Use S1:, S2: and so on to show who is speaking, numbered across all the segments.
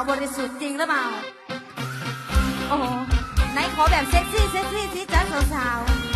S1: าวบริสุทธิ์จริงหรือเปล่า โอ้โหไหนขอแบบเซ็กซี่เซ็กซี่สิจ้าสาวๆ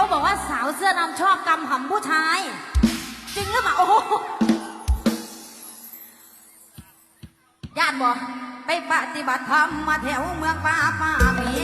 S1: เขาบอกว่าสาวเสื้อนำชอบกำหำผู้ชาย จริงหรือเปล่าโอ้ญาติบอกไปปฏิบัติธรรมมาแถวเมืองป่าป่ามี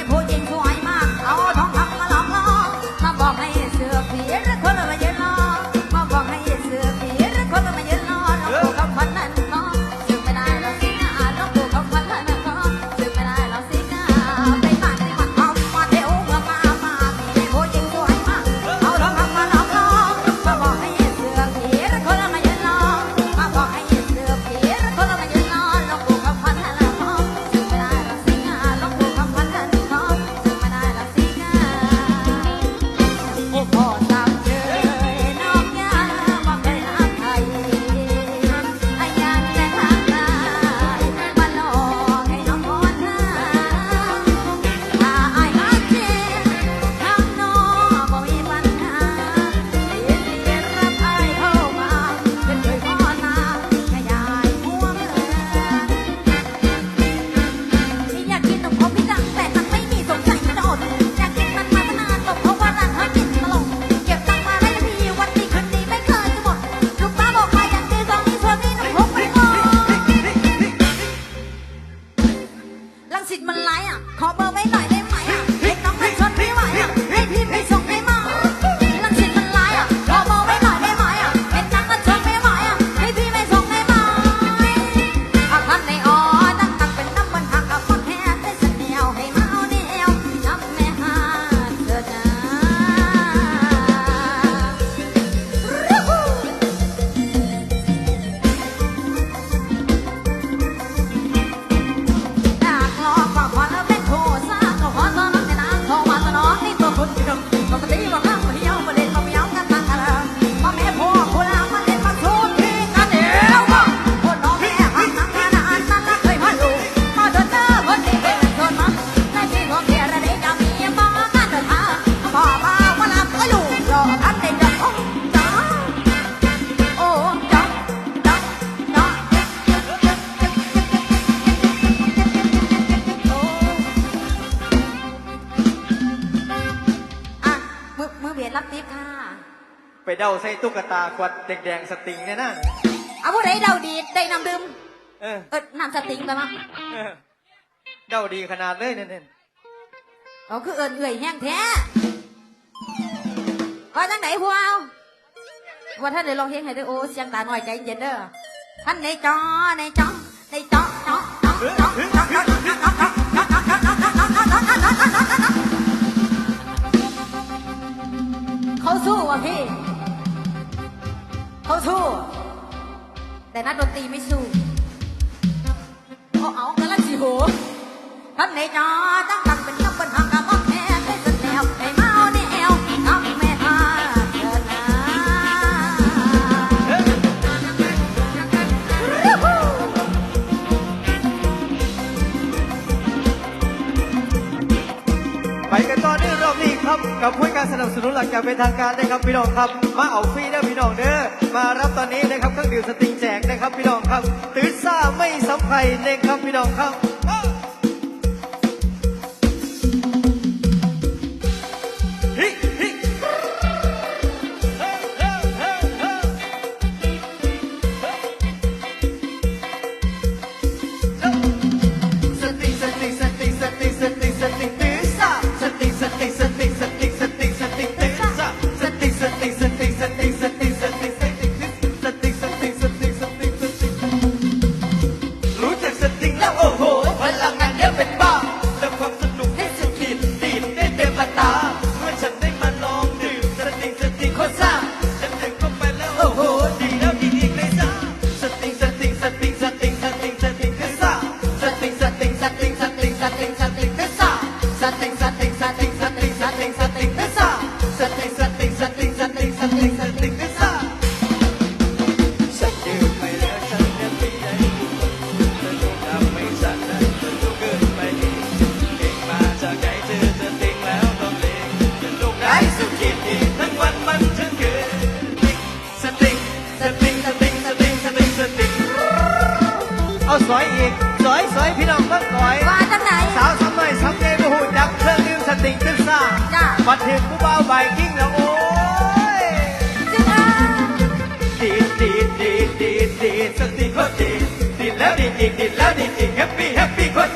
S1: เดาใส่ตุ๊กตาขวดแดง
S2: ๆสติงเนี่ยนะ
S1: เอาผู้ใดเดาดีได้น้ำดื่ม
S2: เออ
S1: เออน้ำสติงไปมั้ง
S2: เดาดีขนาดเลยเนี่ยเนี่ย
S1: เอาคือเอิญเอื่อยแห้งแท้ว่าจังไหนหัวเอาว่าท่านได้ลองเฮงให้ด้วยโอ้เสียงตาหน่อยใจเย็นเด้อท่านในจอในจอในจอจอจอจอ อย่างเป็นทางการ
S2: นะครับพี่น้องครับ มาเอาฟรีนะพี่น้องเด้อมารับตอนนี้นะครับเครื่องดื่มสติงแจกนะครับพี่น้องครับ ตื่นซ่าไม่สำคัญนะครับพี่น้องครับ มาถึงผู้บ่าใบกิ้งแล้วโอ้ย
S1: จึงอะ
S2: ดีดดีดดีดดีดดีดสติโคตรดีดดีดแล้วดีดอีกดีดแล้วดีดอีกแฮปปี้แฮปปี้คน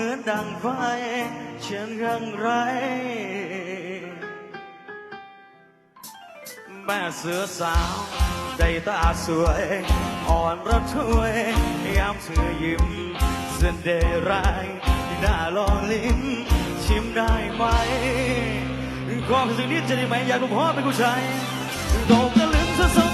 S2: มือนดังไฟเช่นรังไรแม่เสือสาวใจตาสวย อ่อนระทวยยามเธอยิ้มเส้นเดรายหน้าลองลิ้มชิมได้ไหมความรู้สึกนี้จะได้ไหมอยากรู้พ่อเป็นผู้ชายตกตะลึงสะ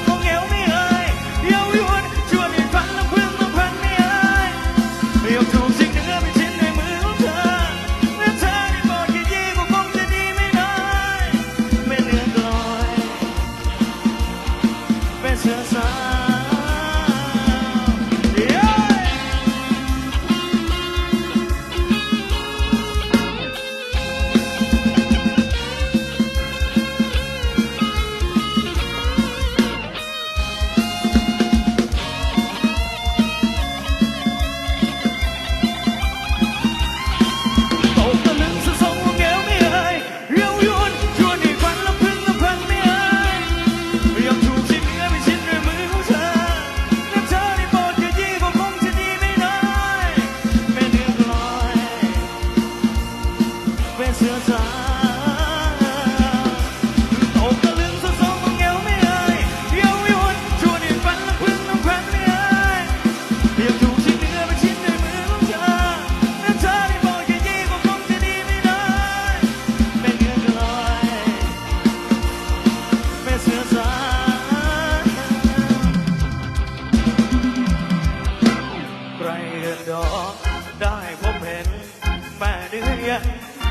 S2: ม่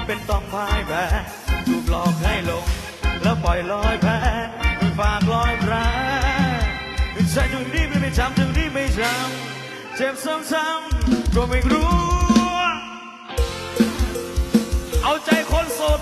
S2: เป็นต้องพ่ายแพ้ถูกหลอกให้ลง แล้วปล่อยลอยแพ้ฝากลอยแพ้ใช่ถึงนี้ไม่จำถึงนี้ไม่จำเจ็บซ้ำๆก็ไม่รู้ เอาใจคนโสด